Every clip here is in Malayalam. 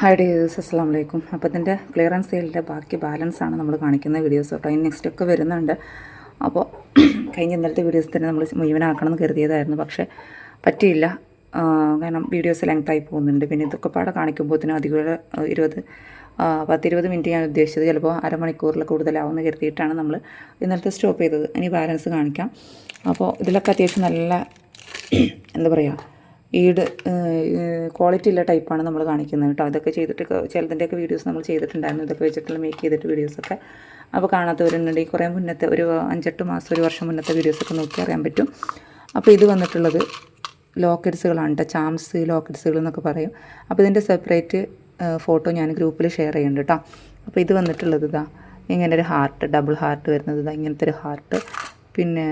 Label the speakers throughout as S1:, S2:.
S1: ഹായ് ഡേസ് അസ്സാം വലൈക്കും അപ്പോൾ ഇതിന്റെ ക്ലിയറൻസ് സെയിലിന്റെ ബാക്കി ബാലൻസ് ആണ് നമ്മൾ കാണിക്കുന്ന വീഡിയോസ് കേട്ടോ അതിന് നെക്സ്റ്റ് ഒക്കെ വരുന്നുണ്ട്. അപ്പോൾ കഴിഞ്ഞ ഇന്നലത്തെ വീഡിയോസ് തന്നെ നമ്മൾ മുഴുവനാക്കണം എന്ന് കരുതിയതായിരുന്നു. പക്ഷേ പറ്റിയില്ല. കാരണം വീഡിയോസ് ലെങ്ത്തായി പോകുന്നുണ്ട്. പിന്നെ ഇതൊക്കെ പാടെ കാണിക്കുമ്പോഴത്തേനും അധികം ഇരുപത് പത്തിരുപത് മിനിറ്റ് ഞാൻ ഉദ്ദേശിച്ചത് ചിലപ്പോൾ അരമണിക്കൂറിൽ കൂടുതലാവുമെന്ന് കരുതിയിട്ടാണ് നമ്മൾ ഇന്നലത്തെ സ്റ്റോപ്പ് ചെയ്തത്. ഇനി ബാലൻസ് കാണിക്കാം. അപ്പോൾ ഇതിലൊക്കെ അത്യാവശ്യം നല്ല എന്താ പറയുക ഈട് ക്വാളിറ്റി ഉള്ള ടൈപ്പാണ് നമ്മൾ കാണിക്കുന്നത് കേട്ടോ. അതൊക്കെ ചെയ്തിട്ട് ചിലതിന്റെയൊക്കെ വീഡിയോസ് നമ്മൾ ചെയ്തിട്ടുണ്ടായിരുന്നു. ഇതൊക്കെ വെച്ചിട്ടുള്ള മേക്ക് ചെയ്തിട്ട് വീഡിയോസൊക്കെ അപ്പോൾ കാണാത്തവരുണ്ടെങ്കിൽ കുറേ മുന്നത്തെ ഒരു അഞ്ചെട്ട് മാസം ഒരു വർഷം മുന്നത്തെ വീഡിയോസൊക്കെ നോക്കി അറിയാൻ പറ്റും. അപ്പോൾ ഇത് വന്നിട്ടുള്ളത് ലോക്കറ്റ്സുകളാണ് കേട്ടോ. ചാംസ് ലോക്കറ്റ്സുകൾ എന്നൊക്കെ പറയും. അപ്പോൾ ഇതിന്റെ സെപ്പറേറ്റ് ഫോട്ടോ ഞാൻ ഗ്രൂപ്പിൽ ഷെയർ ചെയ്യുന്നുണ്ട് കേട്ടോ. അപ്പോൾ ഇത് വന്നിട്ടുള്ളത് ഇതാ. ഇങ്ങനെ ഒരു ഹാർട്ട് ഡബിൾ ഹാർട്ട് വരുന്നത് ഇതാ. ഇങ്ങനത്തെ ഒരു ഹാർട്ട് പിന്നെ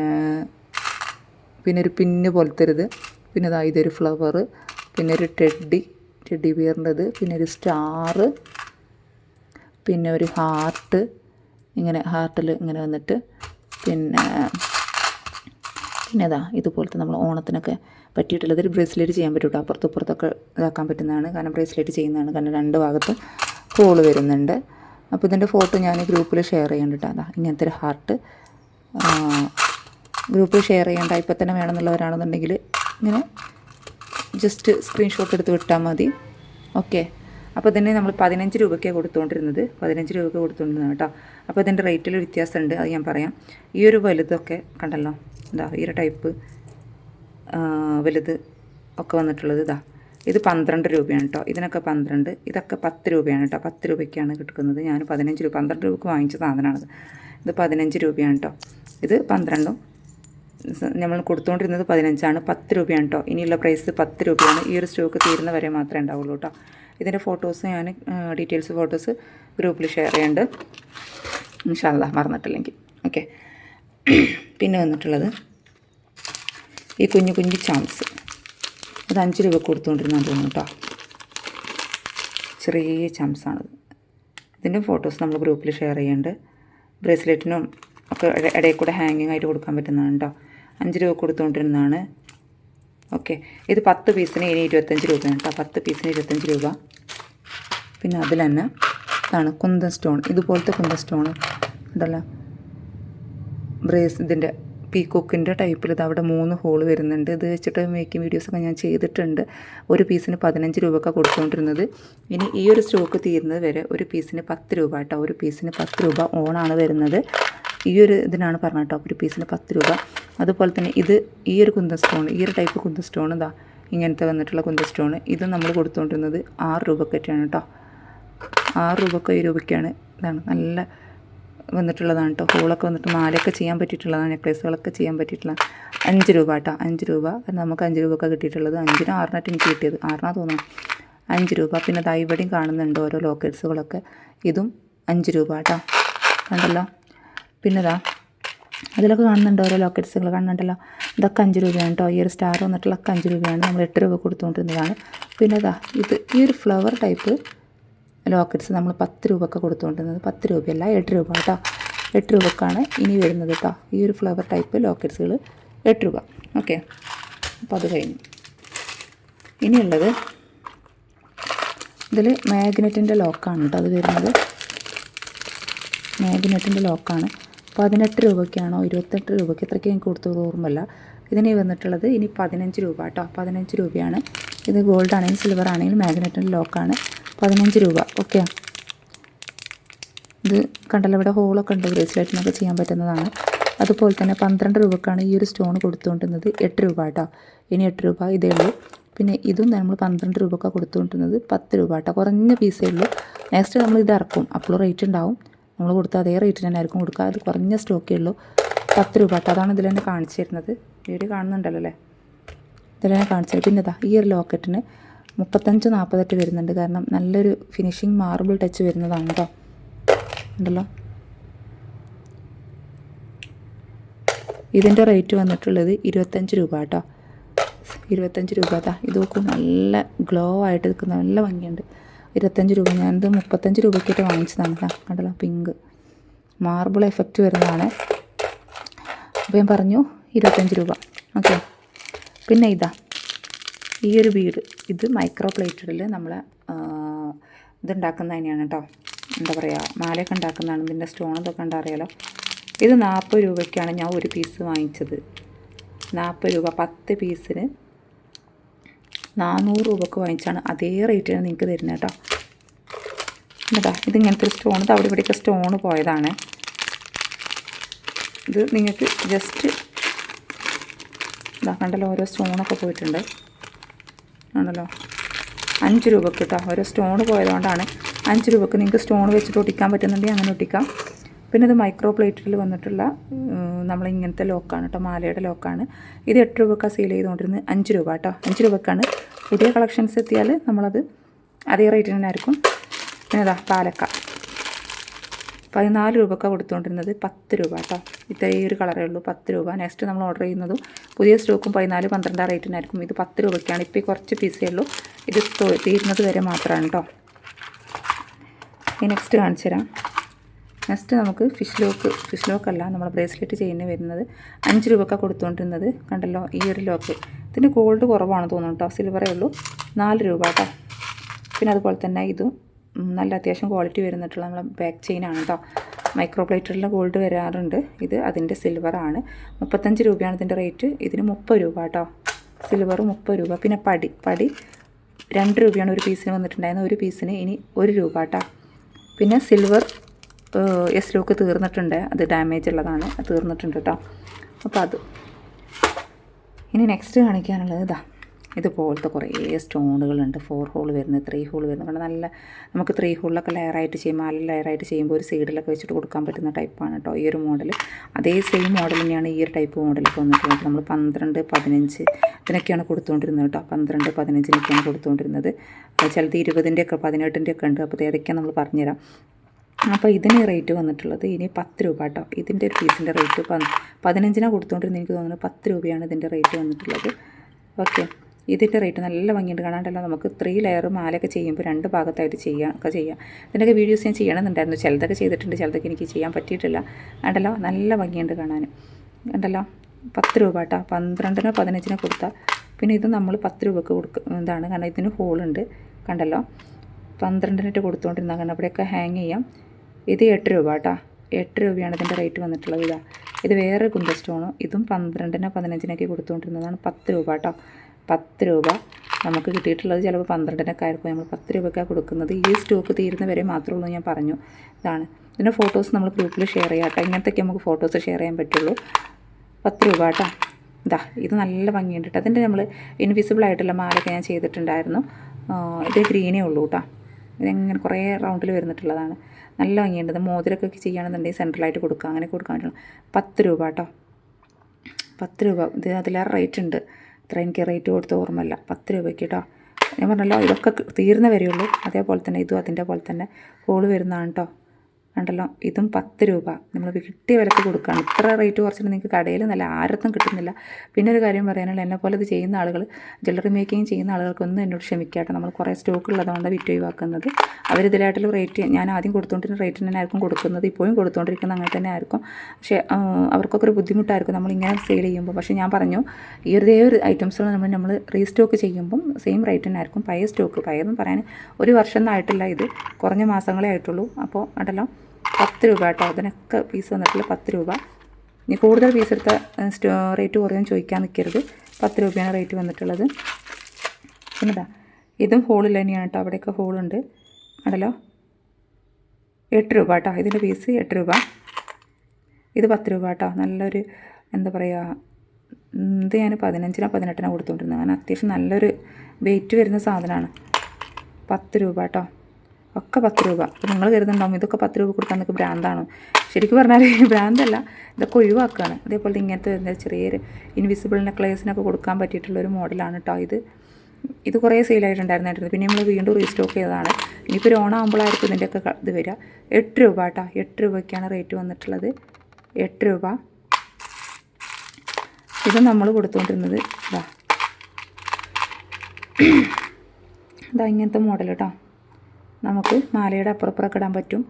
S1: പിന്നെ ഒരു പിന്ന് പോലത്തെ ഒരു പിന്നെ ഇതാ ഇതൊരു ഫ്ലവർ പിന്നെ ഒരു ടെഡ്ഡി ടെഡി ബിയറിന്റെത് പിന്നെ ഒരു സ്റ്റാറ് പിന്നെ ഒരു ഹാർട്ട് ഇങ്ങനെ ഹാർട്ടിൽ ഇങ്ങനെ വന്നിട്ട് പിന്നെ പിന്നെ ഇതാ ഇതുപോലത്തെ നമ്മൾ ഓണത്തിനൊക്കെ പറ്റിയിട്ടുള്ളത് ഒരു ബ്രേസ്ലെറ്റ് ചെയ്യാൻ പറ്റും കേട്ടോ. അപ്പുറത്തും ഇപ്പുറത്തൊക്കെ ഇതാക്കാൻ പറ്റുന്നതാണ്. കാരണം ബ്രേസ്ലെറ്റ് ചെയ്യുന്നതാണ്. കാരണം രണ്ട് ഭാഗത്തും ഹോൾ വരുന്നുണ്ട്. അപ്പോൾ ഇതിന്റെ ഫോട്ടോ ഞാൻ ഗ്രൂപ്പിൽ ഷെയർ ചെയ്യുന്നുണ്ട് കേട്ടോ. അതാ ഇങ്ങനത്തെ ഒരു ഹാർട്ട് ഗ്രൂപ്പിൽ ഷെയർ ചെയ്യേണ്ട ഇപ്പം തന്നെ വേണമെന്നുള്ളവരാണെന്നുണ്ടെങ്കിൽ ഇങ്ങനെ ജസ്റ്റ് സ്ക്രീൻഷോട്ട് എടുത്ത് വിട്ടാൽ മതി. ഓക്കെ അപ്പോൾ തന്നെ നമ്മൾ പതിനഞ്ച് രൂപയ്ക്കാണ് കൊടുത്തുകൊണ്ടിരുന്നത് പതിനഞ്ച് രൂപയ്ക്ക് കൊടുത്തുകൊണ്ടിരുന്നത് കേട്ടോ. അപ്പോൾ ഇതിന്റെ റേറ്റിൽ വ്യത്യാസമുണ്ട്. അത് ഞാൻ പറയാം. ഈ ഒരു വലുതൊക്കെ കണ്ടല്ലോ. ഇതാ ഈ ഒരു ടൈപ്പ് വലുത് ഒക്കെ വന്നിട്ടുള്ളത് ഇതാ. ഇത് പന്ത്രണ്ട് രൂപയാണ് കേട്ടോ. ഇതിനൊക്കെ പന്ത്രണ്ട് ഇതൊക്കെ പത്ത് രൂപയാണ് കേട്ടോ. പത്ത് രൂപയ്ക്കാണ് കിട്ടുന്നത്. ഞാൻ പതിനഞ്ച് രൂപ പന്ത്രണ്ട് രൂപക്ക് വാങ്ങിച്ച സാധനമാണത്. ഇത് പതിനഞ്ച് രൂപയാണ് കേട്ടോ. ഇത് പന്ത്രണ്ടും നമ്മൾ കൊടുത്തുകൊണ്ടിരുന്നത് പതിനഞ്ചാണ്. പത്ത് രൂപയാണ് കേട്ടോ ഇനിയുള്ള പ്രൈസ് പത്ത് രൂപയാണ്. ഈ ഒരു സ്റ്റോക്ക് തീരുന്ന വരെ മാത്രമേ ഉണ്ടാവുള്ളൂ കേട്ടോ ഇതിന്റെ ഫോട്ടോസ് ഞാൻ ഡീറ്റെയിൽസ് ഫോട്ടോസ് ഗ്രൂപ്പിൽ ഷെയർ ചെയ്യുന്നുണ്ട് ഇൻഷാല്ല മറന്നിട്ടില്ലെങ്കിൽ. ഓക്കെ പിന്നെ വന്നിട്ടുള്ളത് ഈ കുഞ്ഞു കുഞ്ഞു ചാംസ് അത് അഞ്ച് രൂപ കൊടുത്തുകൊണ്ടിരുന്നാന്ന് തോന്നുന്നു കേട്ടോ ചെറിയ ചാംസാണത് ഇതിന്റെ ഫോട്ടോസ് നമ്മൾ ഗ്രൂപ്പിൽ ഷെയർ ചെയ്യുന്നുണ്ട് ബ്രേസ്ലെറ്റിനും ഒക്കെ ഇടയിൽ കൂടെ ഹാങ്ങിങ് ആയിട്ട് കൊടുക്കാൻ പറ്റുന്നതാണ് കേട്ടോ അഞ്ച് രൂപ കൊടുത്തുകൊണ്ടിരുന്നതാണ് ഓക്കെ ഇത് പത്ത് പീസിന് ഇനി ഇരുപത്തഞ്ച് രൂപയാണ് കേട്ടോ. പത്ത് പീസിന് ഇരുപത്തഞ്ച് രൂപ. പിന്നെ അതിൽ തന്നെ ഇതാണ് കുന്തൻ സ്റ്റോൺ. ഇതുപോലത്തെ കുന്തൻ സ്റ്റോൺ ഉണ്ടല്ലോ ബ്രേസ് ഇതിന്റെ പീക്കോക്കിന്റെ ടൈപ്പിൽ ഇത് അവിടെ മൂന്ന് ഹോൾ വരുന്നുണ്ട്. ഇത് വെച്ചിട്ട് മേക്കിംഗ് വീഡിയോസൊക്കെ ഞാൻ ചെയ്തിട്ടുണ്ട്. ഒരു പീസിന് പതിനഞ്ച് രൂപയൊക്കെ കൊടുത്തുകൊണ്ടിരുന്നത് ഇനി ഈ ഒരു സ്റ്റോക്ക് തീരുന്നത് വരെ ഒരു പീസിന് പത്ത് രൂപ കേട്ടോ. ഒരു പീസിന് പത്ത് രൂപ ഓണാണ് വരുന്നത്. ഈ ഒരു ഇതിനാണ് പറഞ്ഞത് കേട്ടോ. ഒരു പീസിന് പത്ത് രൂപ. അതുപോലെ തന്നെ ഇത് ഈ ഒരു കുന്ത സ്റ്റോൺ ഈ ഒരു ടൈപ്പ് കുന്ത സ്റ്റോൺ ഇതാ. ഇങ്ങനത്തെ വന്നിട്ടുള്ള കുന്ത സ്റ്റോൺ ഇത് നമ്മൾ കൊടുത്തുകൊണ്ടിരുന്നത് ആറ് രൂപക്കൊക്കെയാണ് കേട്ടോ. ആറ് രൂപക്കോ ഏഴ് രൂപയ്ക്കാണ് ഇതാണ്. നല്ല വന്നിട്ടുള്ളതാണ് കേട്ടോ. ഹോളൊക്കെ വന്നിട്ട് മാലയൊക്കെ ചെയ്യാൻ പറ്റിയിട്ടുള്ളതാണ് നെക്ലേസുകളൊക്കെ ചെയ്യാൻ പറ്റിയിട്ടുള്ള അഞ്ച് രൂപ കേട്ടോ. അഞ്ച് രൂപ. നമുക്ക് അഞ്ച് രൂപയൊക്കെ കിട്ടിയിട്ടുള്ളത്. അഞ്ചിനും ആറിനായിട്ട് എനിക്ക് കിട്ടിയത്. ആറിനാ തോന്നുന്നു അഞ്ച് രൂപ. പിന്നെ ദാ ഇവിടെയും കാണുന്നുണ്ട് ഓരോ ലോക്കറ്റ്സുകളൊക്കെ ഇതും അഞ്ച് രൂപ കേട്ടോ. കണ്ടല്ലോ? പിന്നെ ഇതാ അതിലൊക്കെ കാണുന്നുണ്ട് ഓരോ ലോക്കറ്റ്സുകൾ കാണുന്നുണ്ടല്ലോ. ഇതൊക്കെ അഞ്ച് രൂപയാണ് കേട്ടോ ഈ ഒരു സ്റ്റാർ വന്നിട്ടുള്ളതൊക്കെ അഞ്ച് രൂപയാണ്. നമ്മൾ എട്ട് രൂപ കൊടുത്തുകൊണ്ടിരുന്നതാണ്. പിന്നെ ഇതാ ഇത് ഈ ഒരു ഫ്ലവർ ടൈപ്പ് ലോക്കറ്റ്സ് നമ്മൾ പത്ത് രൂപക്ക് കൊടുത്തുകൊണ്ടിരുന്നത്. പത്ത് രൂപയല്ല എട്ട് രൂപ കേട്ടോ എട്ട് രൂപക്കാണ് ഇനി വരുന്നത് കേട്ടോ ഈ ഒരു ഫ്ലവർ ടൈപ്പ് ലോക്കറ്റ്സുകൾ എട്ട് രൂപ. ഓക്കെ. അപ്പോൾ അത് കഴിഞ്ഞു. ഇനിയുള്ളത് ഇതിൽ മാഗ്നറ്റിന്റെ ലോക്കാണ് കേട്ടോ അത് വരുന്നത്. മാഗ്നറ്റിന്റെ ലോക്കാണ്. പതിനെട്ട് രൂപയ്ക്കാണോ? ഇരുപത്തെട്ട് രൂപയ്ക്ക് ഇത്രയ്ക്ക് എനിക്ക് കൊടുത്തത് ഓർമ്മല്ല ഇതിന് വന്നിട്ടുള്ളത് ഇനി പതിനഞ്ച് രൂപ കേട്ടോ. പതിനഞ്ച് രൂപയാണ്. ഇത് ഗോൾഡ് ആണെങ്കിലും സിൽവർ ആണെങ്കിലും മാഗ്നറ്റിന്റെ ലോക്കാണ് പതിനഞ്ച് രൂപ. ഓക്കെ ഇത് കണ്ടല്ലോ ഇവിടെ ഹോളൊക്കെ ഉണ്ട്. ബ്രേസ്ലെറ്റിനൊക്കെ ചെയ്യാൻ പറ്റുന്നതാണ്. അതുപോലെ തന്നെ പന്ത്രണ്ട് രൂപക്കാണ് ഈ ഒരു സ്റ്റോൺ കൊടുത്തുകൊണ്ടിരുന്നത്. എട്ട് രൂപ കേട്ടോ. ഇനി എട്ട് രൂപ ഇതേ ഉള്ളൂ. പിന്നെ ഇതും നമ്മൾ പന്ത്രണ്ട് രൂപക്കാണ് കൊടുത്തുകൊണ്ടിരുന്നത്. പത്ത് രൂപ കേട്ടോ. കുറഞ്ഞ പീസേ ഉള്ളൂ. നെക്സ്റ്റ് നമ്മൾ ഇത് ഇറക്കും. അപ്പോൾ റേറ്റ് ഉണ്ടാവും. നമ്മൾ കൊടുത്ത അതേ റേറ്റിന് തന്നെ ആയിരിക്കും കൊടുക്കുക. അത് കുറഞ്ഞ സ്റ്റോക്കേ ഉള്ളൂ. പത്ത് രൂപ അതാണ് ഇതിൽ തന്നെ കാണിച്ചു തരുന്നത്. വീഡിയോ കാണുന്നുണ്ടല്ലോ അല്ലേ? ഇതിൽ തന്നെ കാണിച്ചു തരും. പിന്നെ ഇതാ ഈ ഒരു ലോക്കറ്റിന് മുപ്പത്തഞ്ച് നാൽപ്പത്തെട്ട് വരുന്നുണ്ട്. കാരണം നല്ലൊരു ഫിനിഷിങ് മാർബിൾ ടച്ച് വരുന്നതാണ് കേട്ടോ ഉണ്ടല്ലോ? ഇതിന്റെ റേറ്റ് വന്നിട്ടുള്ളത് ഇരുപത്തഞ്ച് രൂപ കേട്ടോ ഇരുപത്തഞ്ച് രൂപ. അതാ ഇത് നോക്കും. നല്ല ഗ്ലോ ആയിട്ട് നിൽക്കുന്ന നല്ല ഭംഗിയുണ്ട്. ഇരുപത്തഞ്ച് രൂപ. ഞാനിത് മുപ്പത്തഞ്ച് രൂപയ്ക്കിട്ട് വാങ്ങിച്ചതാണ് കേട്ടോ കണ്ടല്ലോ പിങ്ക്. മാർബിൾ എഫക്റ്റ് വരുന്നതാണ്. അപ്പോൾ ഞാൻ പറഞ്ഞു ഇരുപത്തഞ്ച് രൂപ. ഓക്കെ. പിന്നെ ഇതാ ഈ ഒരു ബീഡ് ഇത് മൈക്രോ പ്ലേറ്റഡിൽ നമ്മൾ ഇതുണ്ടാക്കുന്ന തന്നെയാണ് കേട്ടോ എന്താ പറയുക മാലയൊക്കെ ഉണ്ടാക്കുന്നതാണ്. ഇതിന്റെ സ്റ്റോൺ ഇതൊക്കെ ഉണ്ടറിയാലോ ഇത് നാൽപ്പത് രൂപയ്ക്കാണ് ഞാൻ ഒരു പീസ് വാങ്ങിച്ചത്. നാൽപ്പത് രൂപ. പത്ത് പീസിന് നാനൂറ് രൂപക്ക് വാങ്ങിച്ചാണ് അതേ റേറ്റിന് നിങ്ങൾക്ക് തരുന്നത് കേട്ടോ എന്നിട്ടാ ഇതിങ്ങനത്തെ ഒരു സ്റ്റോൺ ഇത് അവിടെ ഇവിടെയൊക്കെ സ്റ്റോൺ പോയതാണ്. ഇത് നിങ്ങൾക്ക് ജസ്റ്റ് ഇതാ കണ്ടല്ലോ ഓരോ സ്റ്റോണൊക്കെ പോയിട്ടുണ്ട്. ആണല്ലോ. അഞ്ച് രൂപക്ക് കേട്ടോ ഓരോ സ്റ്റോൺ പോയതുകൊണ്ടാണ് അഞ്ച് രൂപക്ക് നിങ്ങൾക്ക് സ്റ്റോൺ വെച്ചിട്ട് ഒട്ടിക്കാൻ പറ്റുന്നുണ്ടെങ്കിൽ അങ്ങനെ ഒട്ടിക്കാം. പിന്നെ ഇത് മൈക്രോ പ്ലേറ്റിൽ വന്നിട്ടുള്ള നമ്മൾ ഇങ്ങനത്തെ ലോക്കാണ് കേട്ടോ മാലയുടെ ലോക്കാണ്. ഇത് എട്ട് രൂപക്കാണ് സെയിൽ ചെയ്തുകൊണ്ടിരുന്നത് അഞ്ച് രൂപ കേട്ടോ അഞ്ച് രൂപക്കാണ്. പുതിയ കളക്ഷൻസ് എത്തിയാൽ നമ്മളത് അതേ റേറ്റിന് തന്നെ ആയിരിക്കും. പിന്നെ ഇതാ പാലക്ക. പതിനാല് രൂപക്കാണ് കൊടുത്തുകൊണ്ടിരുന്നത് പത്ത് രൂപ കേട്ടോ ഈ ഒരു കളറേ ഉള്ളൂ. പത്ത് രൂപ. നെക്സ്റ്റ് നമ്മൾ ഓർഡർ ചെയ്യുന്നതും പുതിയ സ്റ്റോക്കും പതിനാല് പന്ത്രണ്ട് റേറ്റിനായിരിക്കും ഇത് പത്ത് രൂപയ്ക്കാണ് ഇപ്പോൾ കുറച്ച് പീസേ ഉള്ളൂ. ഇത് തീരുന്നത് വരെ മാത്രമാണ് കേട്ടോ ഈ നെക്സ്റ്റ് കാണിച്ചു തരാം നെക്സ്റ്റ് നമുക്ക് ഫിഷ് ലോക്ക് ഫിഷ് ലോക്കല്ല നമ്മൾ ബ്രേസ്ലെറ്റ് ചെയ്യുന്ന വരുന്നത്. അഞ്ച് രൂപക്ക കൊടുത്തുകൊണ്ടിരുന്നത് കണ്ടല്ലോ ഈ ഒരു ലോക്ക് ഇതിന് ഗോൾഡ് കുറവാണ് തോന്നുന്നു കേട്ടോ സിൽവറേ ഉള്ളൂ. നാല് രൂപ കേട്ടോ പിന്നെ അതുപോലെ തന്നെ ഇതും നല്ല അത്യാവശ്യം ക്വാളിറ്റി വരുന്നിട്ടുള്ള നമ്മളെ ബാക്ക് ചെയിനാണ് കേട്ടോ മൈക്രോ പ്ലേറ്ററിലെ ഗോൾഡ് വരാറുണ്ട്. ഇത് അതിന്റെ സിൽവറാണ് മുപ്പത്തഞ്ച് രൂപയാണ് ഇതിന്റെ റേറ്റ് ഇതിന് മുപ്പത് രൂപ കേട്ടോ സിൽവർ മുപ്പത് രൂപ. പിന്നെ പടി പടി രണ്ട് രൂപയാണ് ഒരു പീസിന് വന്നിട്ടുണ്ടായിരുന്നത്. ഒരു പീസിന് ഇനി ഒരു രൂപ കേട്ടോ പിന്നെ സിൽവർ എസ് ലോക്ക് തീർന്നിട്ടുണ്ട്. അത് ഡാമേജ് ഉള്ളതാണ്. തീർന്നിട്ടുണ്ട് കേട്ടോ അപ്പോൾ അത്. ഇനി നെക്സ്റ്റ് കാണിക്കാനുള്ളത് ഇതാ. ഇതുപോലത്തെ കുറേ സ്റ്റോണുകളുണ്ട്. ഫോർ ഹോൾ വരുന്നത് ത്രീ ഹോൾ വരുന്നത്. നല്ല നമുക്ക് ത്രീ ഹോളിലൊക്കെ ലെയറായിട്ട് ചെയ്യുമ്പോൾ നാല് ലെയറായിട്ട് ചെയ്യുമ്പോൾ ഒരു സൈഡിലൊക്കെ വെച്ചിട്ട് കൊടുക്കാൻ പറ്റുന്ന ടൈപ്പാണ് കേട്ടോ ഈ ഒരു മോഡൽ അതേ സെയിം മോഡൽ തന്നെയാണ് ഈ ഒരു ടൈപ്പ് മോഡലൊക്കെ വന്നിട്ടുള്ളത്. നമ്മൾ പന്ത്രണ്ട് പതിനഞ്ച് ഇതിനൊക്കെയാണ് കൊടുത്തുകൊണ്ടിരുന്നത് കേട്ടോ പന്ത്രണ്ട് പതിനഞ്ചിനൊക്കെയാണ് കൊടുത്തുകൊണ്ടിരുന്നത് ചിലത് ഇരുപതിന്റെ ഒക്കെ ഒക്കെ ഉണ്ട് അപ്പോൾ ഏതൊക്കെയാണ് നമ്മൾ പറഞ്ഞുതരാം. അപ്പോൾ ഇതിന് റേറ്റ് വന്നിട്ടുള്ളത് ഇനി പത്ത് രൂപ കേട്ടോ. ഇതിന്റെ ഒരു പീസിന്റെ റേറ്റ് പതിനഞ്ചിനാണ് കൊടുത്തുകൊണ്ടിരുന്നത് എനിക്ക് തോന്നുന്നു പത്ത് രൂപയാണ് ഇതിന്റെ റേറ്റ് വന്നിട്ടുള്ളത്. ഓക്കെ. ഇതിന്റെ റേറ്റ് നല്ല ഭംഗിയുണ്ട്. കാണാണ്ടല്ലോ നമുക്ക് ത്രീ ലെയർ മാലയൊക്കെ ചെയ്യുമ്പോൾ രണ്ട് ഭാഗത്തായിട്ട് ചെയ്യാം ഒക്കെ ചെയ്യാം. ഇതിന്റെയൊക്കെ വീഡിയോസ് ഞാൻ ചെയ്യണമെന്നുണ്ടായിരുന്നു. ചിലതൊക്കെ ചെയ്തിട്ടുണ്ട് ചിലതൊക്കെ എനിക്ക് ചെയ്യാൻ പറ്റിയിട്ടില്ല. കണ്ടല്ലോ? നല്ല ഭംഗിയുണ്ട് കാണാൻ. കണ്ടല്ലോ? പത്ത് രൂപ കേട്ടോ. പന്ത്രണ്ടിനോ പതിനഞ്ചിനോ കൊടുത്താൽ പിന്നെ ഇത് നമ്മൾ പത്ത് രൂപക്ക് കൊടുക്കും ഇതാണ്. കാരണം ഇതിന് ഹോളുണ്ട്. കണ്ടല്ലോ? പന്ത്രണ്ടിനിട്ട് കൊടുത്തുകൊണ്ടിരുന്നാൽ കാരണം അവിടെയൊക്കെ ഹാങ് ചെയ്യാം. ഇത് എട്ട് രൂപ കേട്ടോ. എട്ട് രൂപയാണ് ഇതിന്റെ റേറ്റ് വന്നിട്ടുള്ളത് ഇതാ. ഇത് വേറെ കുന്ത സ്റ്റോണ് ഇതും പന്ത്രണ്ടിനോ പതിനഞ്ചിനൊക്കെ കൊടുത്തുകൊണ്ടിരുന്നതാണ് പത്ത് രൂപ കേട്ടോ. പത്ത് രൂപ നമുക്ക് കിട്ടിയിട്ടുള്ളത് ചിലപ്പോൾ പന്ത്രണ്ടിനൊക്കെ ആയിരിക്കും. നമ്മൾ പത്ത് രൂപയ്ക്കാണ് കൊടുക്കുന്നത്. ഈ സ്റ്റോക്ക് തീരുന്ന വരെ മാത്രമേ ഉള്ളൂ ഞാൻ പറഞ്ഞു. ഇതാണ്. ഇതിന്റെ ഫോട്ടോസ് നമ്മൾ ഗ്രൂപ്പിൽ ഷെയർ ചെയ്യാം കേട്ടോ. ഇങ്ങനത്തെയൊക്കെ നമുക്ക് ഫോട്ടോസ് ഷെയർ ചെയ്യാൻ പറ്റുള്ളൂ. പത്ത് രൂപ കേട്ടോ. ഇതാ ഇത് നല്ല ഭംഗിയുണ്ട് കേട്ടോ. അതിന്റെ നമ്മൾ ഇൻവിസിബിൾ ആയിട്ടുള്ള മാലൊക്കെ ഞാൻ ചെയ്തിട്ടുണ്ടായിരുന്നു. ഇത് ഗ്രീനേ ഉള്ളൂ കേട്ടോ. ഇതിങ്ങനെ കുറേ റൗണ്ടിൽ വരുന്നിട്ടുള്ളതാണ്. നല്ല ഭംഗിയുണ്ട്. ഇത് മോതിരൊക്കെ ചെയ്യുകയാണെന്നുണ്ടെങ്കിൽ സെൻട്രലായിട്ട് കൊടുക്കുക അങ്ങനെ കൊടുക്കാൻ പറ്റുള്ളൂ പത്ത് രൂപ കേട്ടോ. പത്ത് രൂപ. ഇത് അതിലേറെ റേറ്റ് ഉണ്ട്. ഇത്ര എനിക്ക് റേറ്റ് കൊടുത്ത ഓർമ്മയില്ല. പത്ത് രൂപയ്ക്ക് കേട്ടോ. ഞാൻ പറഞ്ഞല്ലോ ഇതൊക്കെ തീർന്ന വരെയുള്ളൂ. അതേപോലെ തന്നെ ഇതും അതിന്റെ പോലെ തന്നെ. ഹോൾ വരുന്നതാണ് കേട്ടോ. കണ്ടല്ലോ ഇതും പത്ത് രൂപ. നമ്മൾ കിട്ടിയ വിലക്ക് കൊടുക്കുകയാണ് ഇത്ര റേറ്റ് കുറച്ചിട്ട് നിങ്ങൾക്ക് കടയിൽ നല്ല ആരത്തും കിട്ടുന്നില്ല. പിന്നെ ഒരു കാര്യം പറയാനുള്ള എന്നെ പോലെ ഇത് ചെയ്യുന്ന ആളുകൾ ജ്വല്ലറി മേക്കിംഗ് ചെയ്യുന്ന ആളുകൾക്കൊന്നും എന്നോട് ക്ഷമിക്കാട്ടെ. നമ്മൾ കുറേ സ്റ്റോക്ക് ഉള്ളതുകൊണ്ട് വിറ്റ് ഒഴിവാക്കുന്നത്. അവരിതിലായിട്ടുള്ള റേറ്റ് ഞാൻ ആദ്യം കൊടുത്തുകൊണ്ടിരുന്ന റേറ്റ് തന്നെ ആയിരിക്കും കൊടുക്കുന്നത്. ഇപ്പോഴും കൊടുത്തുകൊണ്ടിരിക്കുന്നത് അങ്ങനെ തന്നെ ആയിരിക്കും പക്ഷേ അവർക്കൊക്കെ ഒരു ബുദ്ധിമുട്ടായിരിക്കും നമ്മൾ ഇങ്ങനെ സെയിൽ ചെയ്യുമ്പോൾ പക്ഷേ ഞാൻ പറഞ്ഞു ഈ ഒരു ഇതേ ഒരു ഐറ്റംസുകൾ നമ്മൾ നമ്മൾ റീസ്റ്റോക്ക് ചെയ്യുമ്പം സെയിം റേറ്റ് തന്നെ ആയിരിക്കും പഴയ സ്റ്റോക്ക് പഴയെന്ന് പറയാൻ ഒരു വർഷം ആയിട്ടില്ല ഇത്. കുറഞ്ഞ മാസങ്ങളേ ആയിട്ടുള്ളൂ. അപ്പോൾ ഉണ്ടല്ലോ. പത്ത് രൂപ കേട്ടോ. അതിനൊക്കെ പീസ് വന്നിട്ടുള്ള പത്ത് രൂപ. ഇനി കൂടുതൽ പീസ് എടുത്ത റേറ്റ് കുറയാൻ ചോദിക്കാൻ നിൽക്കരുത് പത്ത് രൂപയാണ് റേറ്റ് വന്നിട്ടുള്ളത്. പിന്നെതാ ഇതും ഹോളിൽ തന്നെയാണ് കേട്ടോ. അവിടെയൊക്കെ ഹോളുണ്ട് കണ്ടല്ലോ? എട്ട് രൂപ കേട്ടോ. ഇതിന്റെ പീസ് എട്ട് രൂപ. ഇത് പത്ത് രൂപ കേട്ടോ. നല്ലൊരു എന്താ പറയുക ഇത് ഞാൻ പതിനഞ്ചിനോ പതിനെട്ടിനോ കൊടുത്തുകൊണ്ടിരുന്നത് കാരണം അത്യാവശ്യം നല്ലൊരു വെയിറ്റ് വരുന്ന സാധനമാണ്. പത്ത് രൂപ കേട്ടോ. ഒക്കെ പത്ത് രൂപ. നിങ്ങൾ കരുതുന്നുണ്ടാവും ഇതൊക്കെ പത്ത് രൂപ കൊടുക്കാൻ നിങ്ങൾക്ക് ബ്രാൻഡാണ് ശരിക്കും പറഞ്ഞാൽ ഭ്രാന്തല്ല. ഇതൊക്കെ ഒഴിവാക്കുകയാണ് അതേപോലെ ഇങ്ങനത്തെ എന്താ ചെറിയൊരു ഇൻവിസിബിൾ നെക്ലേസിനൊക്കെ കൊടുക്കാൻ പറ്റിയിട്ടുള്ള ഒരു മോഡലാണ് കേട്ടോ ഇത്. ഇത് കുറേ സെയിലായിട്ടുണ്ടായിരുന്നായിരുന്നു പിന്നെ നമ്മൾ വീണ്ടും റീസ്റ്റോക്ക് ചെയ്തതാണ്. ഇനിയിപ്പോൾ ഒരു ഓണാകുമ്പോഴായിരിക്കും ഇതിന്റെയൊക്കെ ഇത് വരിക. എട്ട് രൂപ കേട്ടോ എട്ട് രൂപയ്ക്കാണ് റേറ്റ് വന്നിട്ടുള്ളത്. എട്ട് രൂപ. ഇത് നമ്മൾ കൊടുത്തുകൊണ്ടിരുന്നത് ഇതാ ഇതാ ഇങ്ങനത്തെ മോഡൽ കേട്ടോ നമുക്ക് മാലയുടെ അപ്പുറപ്പുറമൊക്കെ ഇടാൻ പറ്റും.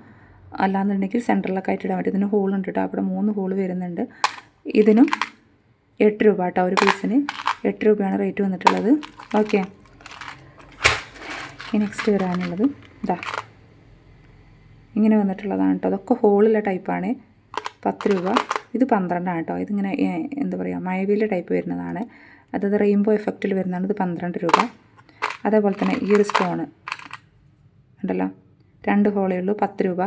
S1: അല്ലാന്നുണ്ടെങ്കിൽ സെന്ററിലൊക്കെ ആയിട്ട് ഇടാൻ പറ്റും. ഇതിന് ഹോൾ ഉണ്ട് കേട്ടോ അവിടെ മൂന്ന് ഹോൾ വരുന്നുണ്ട്. ഇതിനും എട്ട് രൂപ കേട്ടോ ഒരു പീസിന് എട്ട് രൂപയാണ് റേറ്റ് വന്നിട്ടുള്ളത്. ഓക്കെ നെക്സ്റ്റ് വരാനുള്ളത്. ഇതാ ഇങ്ങനെ വന്നിട്ടുള്ളതാണ് കേട്ടോ അതൊക്കെ ഹോളുള്ള ടൈപ്പാണ് പത്ത് രൂപ. ഇത് പന്ത്രണ്ടാണ് കേട്ടോ ഇതിങ്ങനെ എന്താ പറയുക മഴവില്ല ടൈപ്പ് വരുന്നതാണ്. അതായത് റെയിൻബോ എഫക്റ്റിൽ വരുന്നതാണ്. ഇത് പന്ത്രണ്ട് രൂപ. അതേപോലെ തന്നെ ഈ ഒരു സ്റ്റോണ് ഉണ്ടല്ലോ. രണ്ട് ഹോളേ ഉള്ളൂ പത്ത് രൂപ.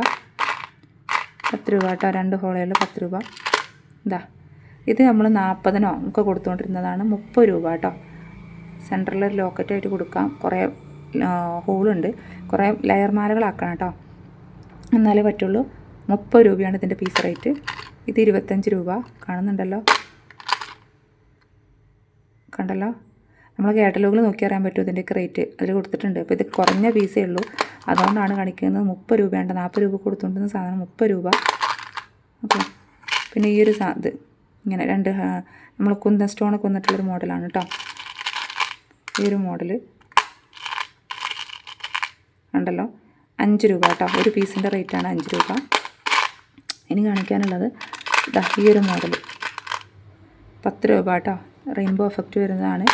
S1: പത്ത് രൂപ കേട്ടോ രണ്ട് ഹോളേ ഉള്ളൂ പത്ത് രൂപ. ഇതാ ഇത് നമ്മൾ നാൽപ്പതിനോ ഒക്കെ കൊടുത്തുകൊണ്ടിരുന്നതാണ് മുപ്പത് രൂപ കേട്ടോ. സെന്ററിൽ ഒരു ലോക്കറ്റായിട്ട് കൊടുക്കാം. കുറേ ഹോളുണ്ട് കുറേ ലെയർമാലകളാക്കണം കേട്ടോ. എന്നാലേ പറ്റുള്ളൂ. മുപ്പത് രൂപയാണ് ഇതിന്റെ പീസ് റേറ്റ് ഇത് ഇരുപത്തഞ്ച് രൂപ. കാണുന്നുണ്ടല്ലോ. കണ്ടല്ലോ? നമ്മൾ കാറ്റലോഗിൽ നോക്കി അറിയാൻ പറ്റും ഇതിന്റെയൊക്കെ റേറ്റ്. അതിൽ കൊടുത്തിട്ടുണ്ട്. അപ്പോൾ ഇത് കുറഞ്ഞ പീസേ ഉള്ളൂ. അതുകൊണ്ടാണ് കാണിക്കുന്നത് മുപ്പത് രൂപയുണ്ട്. നാൽപ്പത് രൂപ കൊടുത്തുകൊണ്ടിരുന്ന സാധനം മുപ്പത് രൂപ. ഓക്കെ പിന്നെ ഈ ഒരു സാ ഇത് ഇങ്ങനെ രണ്ട് നമ്മൾ കുന്തൻ സ്റ്റോണൊക്കെ വന്നിട്ടുള്ളൊരു മോഡലാണ് കേട്ടോ. ഈ ഒരു മോഡൽ ഉണ്ടല്ലോ. അഞ്ച് രൂപ കേട്ടോ. ഒരു പീസിന്റെ റേറ്റാണ് അഞ്ച് രൂപ. ഇനി കാണിക്കാനുള്ളത് ഈ ഒരു മോഡൽ പത്ത് രൂപ കേട്ടോ. റെയിൻബോ എഫക്റ്റ് വരുന്നതാണ്.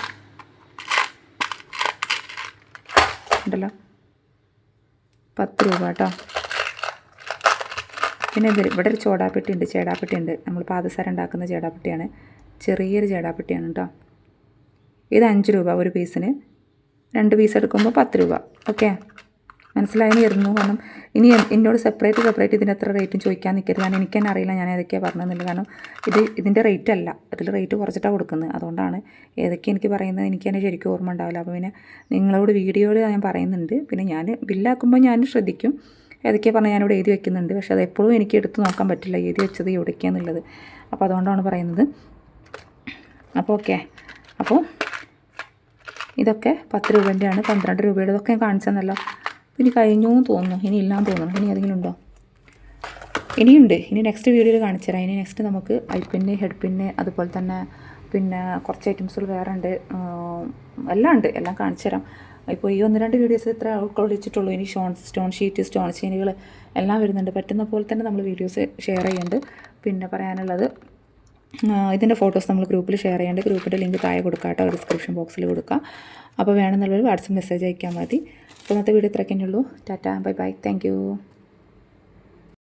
S1: ഉണ്ടല്ലോ. പത്ത് രൂപ കേട്ടോ. പിന്നെ ഇതിൽ ഇവിടെ ഒരു ചോടാപ്പെട്ടി ഉണ്ട് ചേടാപ്പെട്ടി ഉണ്ട്. നമ്മൾ പാദസാരം ഉണ്ടാക്കുന്ന ചേടാപ്പെട്ടിയാണ്. ചെറിയൊരു ചേടാപ്പെട്ടിയാണ് കേട്ടോ. ഇത് അഞ്ച് രൂപ ഒരു പീസിന് രണ്ട് പീസ് എടുക്കുമ്പോൾ പത്ത് രൂപ. ഓക്കെ മനസ്സിലായെന്ന് കരുതുന്നു കാരണം ഇനി എന്നോട് സെപ്പറേറ്റ് സെപ്പറേറ്റ് ഇതിന്റെ എത്ര റേറ്റും ചോദിക്കാൻ നിൽക്കരുത് കാരണം എനിക്ക് തന്നെ അറിയില്ല ഞാൻ ഏതൊക്കെയാണ് പറഞ്ഞതെന്നില്ല കാരണം ഇത് ഇതിന്റെ റേറ്റ് അല്ല. അതിൽ റേറ്റ് കുറച്ചിട്ടാണ് കൊടുക്കുന്നത്. അതുകൊണ്ടാണ് ഏതൊക്കെ എനിക്ക് പറയുന്നത് എനിക്ക് തന്നെ ശരിക്കും ഓർമ്മ ഉണ്ടാവില്ല. അപ്പോൾ പിന്നെ നിങ്ങളോട് വീഡിയോയിൽ ഞാൻ പറയുന്നുണ്ട്. പിന്നെ ഞാൻ ബില്ലാക്കുമ്പോൾ ഞാൻ ശ്രദ്ധിക്കും. ഏതൊക്കെയാണ് പറഞ്ഞാൽ ഞാനിവിടെ എഴുതി വെക്കുന്നുണ്ട്. പക്ഷേ അത് എപ്പോഴും എനിക്ക് എടുത്ത് നോക്കാൻ പറ്റില്ല. എഴുതി വെച്ചത് എവിടേക്കാന്നുള്ളത്. അപ്പോൾ അതുകൊണ്ടാണ് പറയുന്നത്. അപ്പോൾ ഓക്കെ അപ്പോൾ ഇതൊക്കെ പത്ത് രൂപേന്റെയാണ്. പന്ത്രണ്ട് രൂപയുടെ ഇതൊക്കെ ഞാൻ കാണിച്ചെന്നല്ലോ. ഇനി കഴിഞ്ഞു തോന്നുന്നു. ഇനി ഇല്ലാന്ന് തോന്നുന്നു. ഇനി ഏതെങ്കിലും ഉണ്ടോ? ഇനിയുണ്ട്. ഇനി നെക്സ്റ്റ് വീഡിയോയിൽ കാണിച്ചു തരാം. ഇനി നെക്സ്റ്റ് നമുക്ക് ഐ പിന്നെ ഹെഡ് പിന്നെ അതുപോലെ തന്നെ പിന്നെ കുറച്ച് ഐറ്റംസുകൾ വേറെ ഉണ്ട്. എല്ലാം ഉണ്ട്. എല്ലാം കാണിച്ചു തരാം. ഇപ്പോൾ ഈ ഒന്ന് രണ്ട് വീഡിയോസ് ഇത്ര ഉൾക്കൊള്ളിച്ചിട്ടുള്ളൂ. ഇനി ഷോൺ സ്റ്റോൺ ഷീറ്റ് സ്റ്റോൺ ചെയിനുകൾ എല്ലാം വരുന്നുണ്ട്. പറ്റുന്ന പോലെ തന്നെ നമ്മൾ വീഡിയോസ് ഷെയർ ചെയ്യുന്നുണ്ട് പിന്നെ പറയാനുള്ളത് ഇതിന്റെ ഫോട്ടോസ് നമ്മൾ ഗ്രൂപ്പിൽ ഷെയർ ചെയ്യേണ്ട. ഗ്രൂപ്പിന്റെ ലിങ്ക് താഴെ കൊടുക്കാം കേട്ടോ. ഡിസ്ക്രിപ്ഷൻ ബോക്സിൽ കൊടുക്കാം. അപ്പോൾ വേണമെന്നുള്ളൊരു വാട്സപ്പ് മെസ്സേജ് അയക്കാൻ മതി. ഇന്നത്തെ വീഡിയോ ഇത്രയൊക്കെ ഉള്ളൂ. Tata bye bye. താങ്ക്